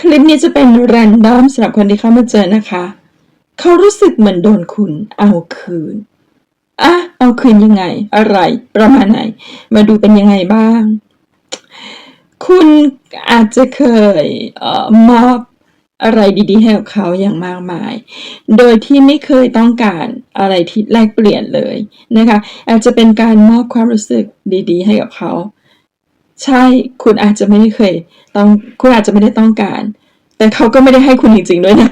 คลิปนี้จะเป็นแรนดอมสำหรับคนที่เข้ามาเจอนะคะ เขารู้สึกเหมือนโดนคุณเอาคืนอะเอาคืนยังไง อะไร ประมาณไหน มาดูเป็นยังไงบ้าง คุณอาจจะเคยเอ่อมอบอะไรดีๆให้กับเขาอย่างมากมาย โดยที่ไม่เคยต้องการอะไรที่แลกเปลี่ยนเลยนะคะ อาจจะเป็นการมอบความรู้สึกดี ๆ ให้กับเขา ใช่คุณอาจจะไม่ได้เคยต้องคุณอาจจะไม่ได้ต้องการ แต่เขาก็ไม่ได้ให้คุณจริงๆด้วยนะ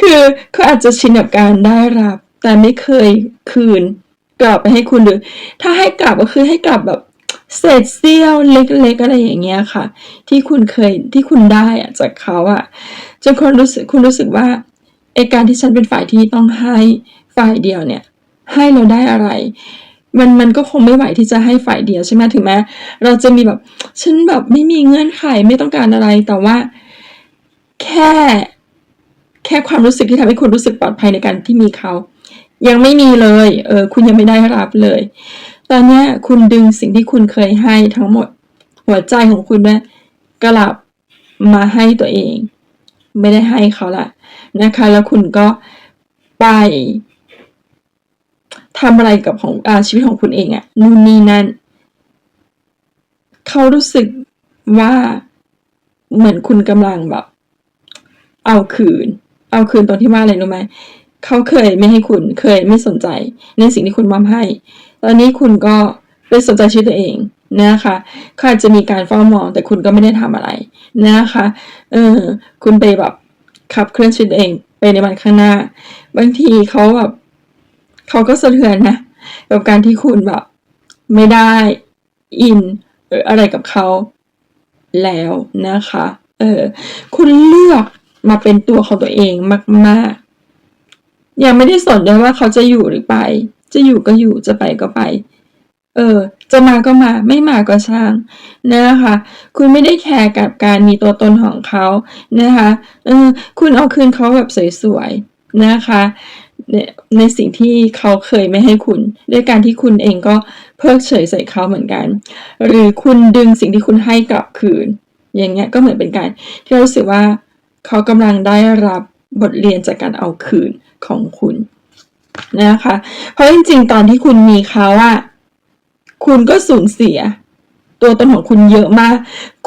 คือเขาอาจจะชินกับการได้รับ แต่ไม่เคยคืนกลับไปให้คุณหรือ ถ้าให้กลับก็คือให้กลับแบบเศษเสี้ยวเล็กๆอะไรอย่างเงี้ยค่ะ ที่คุณเคยที่คุณได้อะจากเขาอะจนคุณรู้สึกคุณรู้สึกว่าไอการที่ฉันเป็นฝ่ายที่ต้องให้ฝ่ายเดียวเนี่ย ให้เราได้อะไร มันมันก็คงไม่ไหวที่จะให้ฝ่ายเดียวใช่ไหมถึงแม้เราจะมีแบบ ฉันแบบไม่มีเงื่อนไขไม่ต้องการอะไร แต่ว่า แค่ แค่ความรู้สึกที่ทำให้คุณรู้สึกปลอดภัยในการที่มีเขา ยังไม่มีเลย เออ คุณยังไม่ได้รับเลย ตอนนี้คุณดึงสิ่งที่คุณเคยให้ทั้งหมด หัวใจของคุณเนี่ยกลับมาให้ตัวเอง ไม่ได้ให้เขาละนะคะ แล้วคุณก็ไป ทำอะไรกับของอาชีวิตของคุณเองอะนู่นนี่นั่นเขารู้สึกว่าเหมือนคุณกำลังแบบ เอาคืน เอาคืนตรงที่ว่าอะไรรู้ไหมเขาเคยไม่ให้คุณเคยไม่สนใจ ในสิ่งที่คุณมอบให้ ตอนนี้คุณก็ไปสนใจชีวิตตัวเองนะคะเขาอาจจะมีการเฝ้ามองแต่คุณก็ไม่ได้ทำอะไรนะคะเออคุณไปแบบขับเคลื่อนชีวิตเองไปในวันข้างหน้า บางทีเขาแบบ เขาก็สะเทือนนะกับการที่คุณแบบ ไม่ได้อินหรืออะไรกับเขาแล้วนะคะ เออ คุณเลือกมาเป็นตัวของตัวเองมากๆ ยังไม่ได้สนด้วยว่าเขาจะอยู่หรือไป จะอยู่ก็อยู่ จะไปก็ไป เออ จะมาก็มา ไม่มาก็ช่างนะคะ คุณไม่ได้แคร์กับการมีตัวตนของเขานะคะ เออ คุณเอาคืนเขาแบบสวยๆ นะคะ ในในสิ่งที่เขาเคยไม่ให้คุณ ด้วยการที่คุณเองก็เพิกเฉยใส่เขาเหมือนกัน หรือคุณดึงสิ่งที่คุณให้กลับคืน อย่างเงี้ยก็เหมือนเป็นการที่เรารู้สึกว่าเขากำลังได้รับบทเรียนจากการเอาคืนของคุณนะคะ เพราะจริงๆ ตอนที่คุณมีเขาอะคุณก็สูญเสีย ตัวตนของคุณเยอะมาก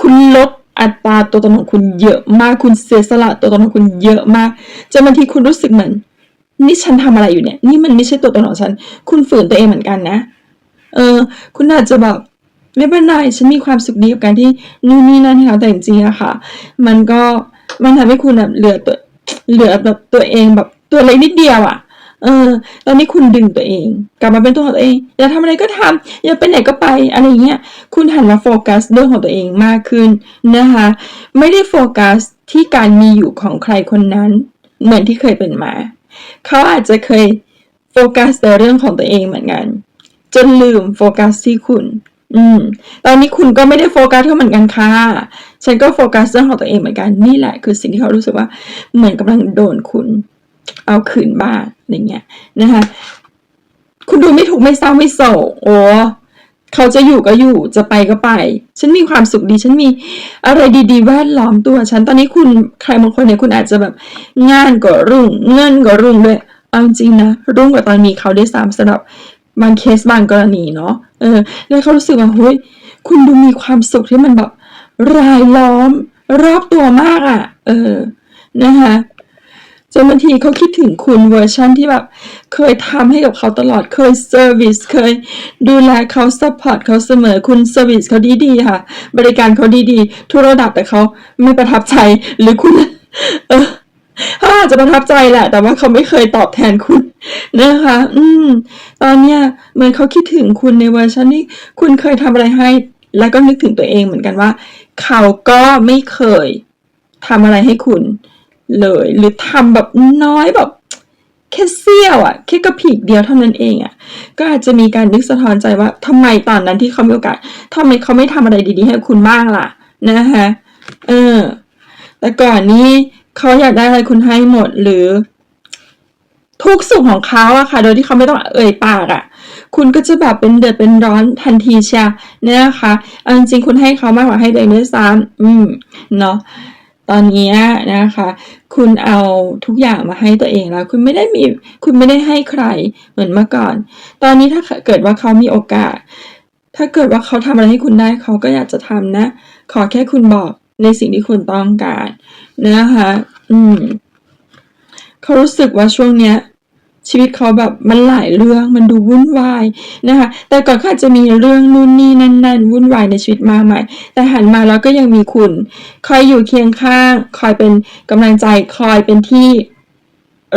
คุณลดอัตราตัวตนของคุณเยอะมาก คุณเสียสละตัวตนของคุณเยอะมากจนบางทีคุณรู้สึกเหมือน นี่ฉันทำอะไรอยู่เนี่ย นี่มันไม่ใช่ตัวตนของฉัน คุณฝืนตัวเองเหมือนกันนะ เออ คุณอาจจะแบบไม่เป็นไรฉันมีความสุขดีกับการที่นู่นนี่นั่นให้เขาแต่จริงๆอะค่ะ มันก็มันทำให้คุณแบบเหลือตัวเหลือแบบตัวเองแบบตัวเล็กนิดเดียวอะเออ ตอนนี้คุณดึงตัวเอง กลับมาเป็นตัวของตัวเองอยากทำอะไรก็ทำอยากไปไหนก็ไปอะไรเงี้ย คุณหันมาโฟกัสเรื่องของตัวเองมากขึ้นนะคะ ไม่ได้โฟกัสที่การมีอยู่ของใครคนนั้น เหมือนที่เคยเป็นมา เขาอาจจะเคยโฟกัสแต่เรื่องของตัวเองเหมือนกัน จนลืมโฟกัสที่คุณ อืม ตอนนี้คุณก็ไม่ได้โฟกัสเท่าเหมือนกันค่ะ ฉันก็โฟกัสเรื่องของตัวเองเหมือนกัน นี่แหละคือสิ่งที่เขารู้สึกว่าเหมือนกำลังโดนคุณ เอาคืนบ้างอะไรเงี้ยนะคะ คุณดูไม่ถูกไม่เศร้าไม่โศก โอ้ เขาจะอยู่ก็อยู่จะไปก็ไป ฉันมีความสุขดีฉันมีอะไรดีๆแวดล้อมตัวฉันตอนนี้คุณใครบางคนเนี่ยคุณอาจจะแบบ งานก็รุ่ง เงินก็รุ่งด้วยเอาจริงนะรุ่งกว่าตอนมีเขาได้สามสำหรับบางเคสบางกรณีเนาะเออแล้วเขารู้สึกว่าเฮ้ยคุณดูมีความสุขที่มันแบบรายล้อมรอบตัวมากอะ่ะ เออนะคะ จนบางทีเขาคิดถึงคุณเวอร์ชันที่แบบเคยทำให้กับเขาตลอดเคยเซอร์วิสเคยดูแลเขาซัพพอร์ตเขาเสมอคุณเซอร์วิสเขาดีๆค่ะ บริการเขาดีๆ ทุกระดับแต่เขาไม่ประทับใจหรือคุณเออเขาอาจจะประทับใจแหละ แต่ว่าเขาไม่เคยตอบแทนคุณนะคะ อืม ตอนเนี้ยเหมือนเขาคิดถึงคุณในเวอร์ชันที่คุณเคยทำอะไรให้ แล้วก็นึกถึงตัวเองเหมือนกันว่า เขาก็ไม่เคยทำอะไรให้คุณ เลย หรือทำแบบน้อยแบบแค่เสี้ยวอะแค่กระผีกเดียวเท่านั้นเองอะก็อาจจะมีการนึกสะท้อนใจว่าทำไมตอนนั้นที่เขามีโอกาสทำไมเขาไม่ทำอะไรดีๆให้คุณบ้างล่ะนะคะเออแต่ก่อนนี้เขาอยากได้อะไรคุณให้หมดหรือ ทุกสุขของเขาอะค่ะ โดยที่เขาไม่ต้องเอ่ยปากอะคุณก็จะแบบเป็นเดือดเป็นร้อนทันทีเชียเนี่ยนะคะจริงๆคุณให้เขามากกว่าให้ตัวเองด้วยซ้ำอืมเนาะ ตอนนี้นะคะ คุณเอาทุกอย่างมาให้ตัวเองแล้ว คุณไม่ได้มีคุณไม่ได้ให้ใครเหมือนเมื่อก่อน ตอนนี้ถ้าเกิดว่าเขามีโอกาส ถ้าเกิดว่าเขาทำอะไรให้คุณได้เขาก็อยากจะทำนะ ขอแค่คุณบอกในสิ่งที่คุณต้องการนะคะ อืมเขารู้สึกว่าช่วงเนี้ย ชีวิตเขาแบบมันหลายเรื่องมันดูวุ่นวายนะคะ แต่ก่อนเขาอาจจะมีเรื่องนู่นนี่นั่นนั่นวุ่นวายในชีวิตมากมายแต่หันมาแล้วก็ยังมีคุณ คอยอยู่เคียงข้าง คอยเป็นกำลังใจคอยเป็นที่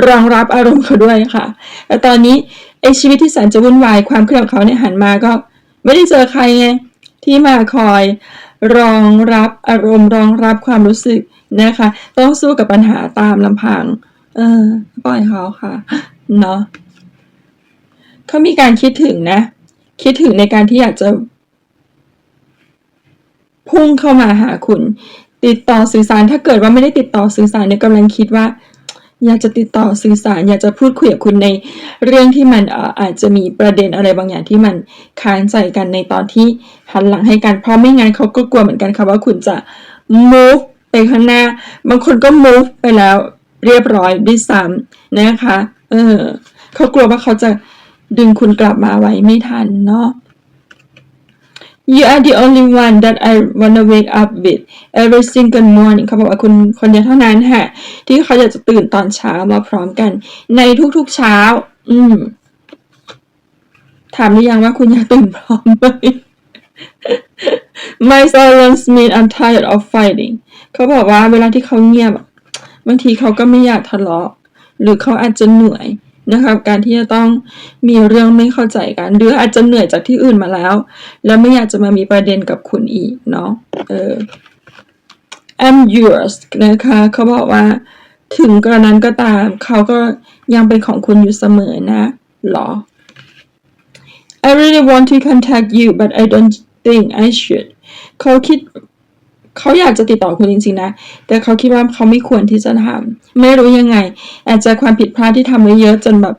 รองรับอารมณ์เขาด้วยค่ะ แต่ตอนนี้ไอชีวิตที่แสนจะวุ่นวายความเครียดของเขาเนี่ยหันมาก็ ไม่ได้เจอใครไงที่มาคอยรองรับอารมณ์รองรับความรู้สึกนะคะ ต้องสู้กับปัญหาตามลำพัง เออปล่อยเขาค่ะ เนาะเขามีการคิดถึงนะ คิดถึงในการที่อยากจะ พุ่งเข้ามาหาคุณ ติดต่อสื่อสารถ้าเกิดว่าไม่ได้ติดต่อสื่อสารเนี่ยกำลังคิดว่า อยากจะติดต่อสื่อสาร อยากจะพูดคุยกับคุณในเรื่องที่มันเอ่ออาจจะมีประเด็นอะไรบางอย่างที่มันค้างใจกันในตอนที่หันหลังให้กันเพราะไม่งั้นเขาก็กลัวเหมือนกันค่ะว่าคุณจะ move ไปข้างหน้า บางคนก็ move ไปแล้วเรียบร้อยด้วยซ้ำนะคะ เออเขากลัวว่าเขาจะดึงคุณกลับมาไว้ไม่ทันเนาะ You are the only one that I wanna wake up with every single morning เขาบอกว่าคุณคนเดียวเท่านั้นค่ะที่เขาอยากจะตื่นตอนเช้ามาพร้อมกัน ในทุกๆเช้า อืม ถามหรือยังว่าคุณอยากตื่นพร้อมไหม My silence means I'm tired of fighting เขาบอกว่าเวลาที่เขาเงียบบางทีเขาก็ไม่อยากทะเลาะ หรือเขาอาจจะเหนื่อยนะคะกับการที่จะต้องมีเรื่องไม่เข้าใจกัน หรืออาจจะเหนื่อยจากที่อื่นมาแล้ว แล้วไม่อยากจะมามีประเด็นกับคุณอีกเนาะเออ I'm yours นะคะเขาบอกว่า ถึงกระนั้นก็ตาม เขาก็ยังเป็นของคุณอยู่เสมอนะหรอ I really want to contact you but I don't think I should เขาคิด เขาอยากจะติดต่อคุณจริงๆนะ แต่เขาคิดว่าเขาไม่ควรที่จะทำไม่รู้ยังไง อาจจะความผิดพลาดที่ทำไว้เยอะจนแบบ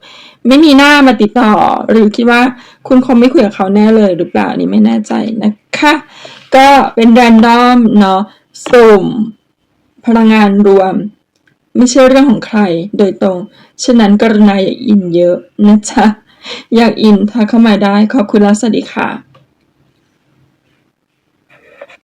ไม่มีหน้ามาติดต่อ หรือคิดว่าคุณคงไม่คุยกับเขาแน่เลยหรือเปล่านี่ไม่แน่ใจนะคะ ก็เป็นแรนดอมเนาะสุ่มพลังงานรวม ไม่ใช่เรื่องของใครโดยตรง ฉะนั้นกรุณาอย่าอินเยอะนะจ๊ะอยากอินทักเข้ามาได้ขอบคุณแล้วสวัสดีค่ะ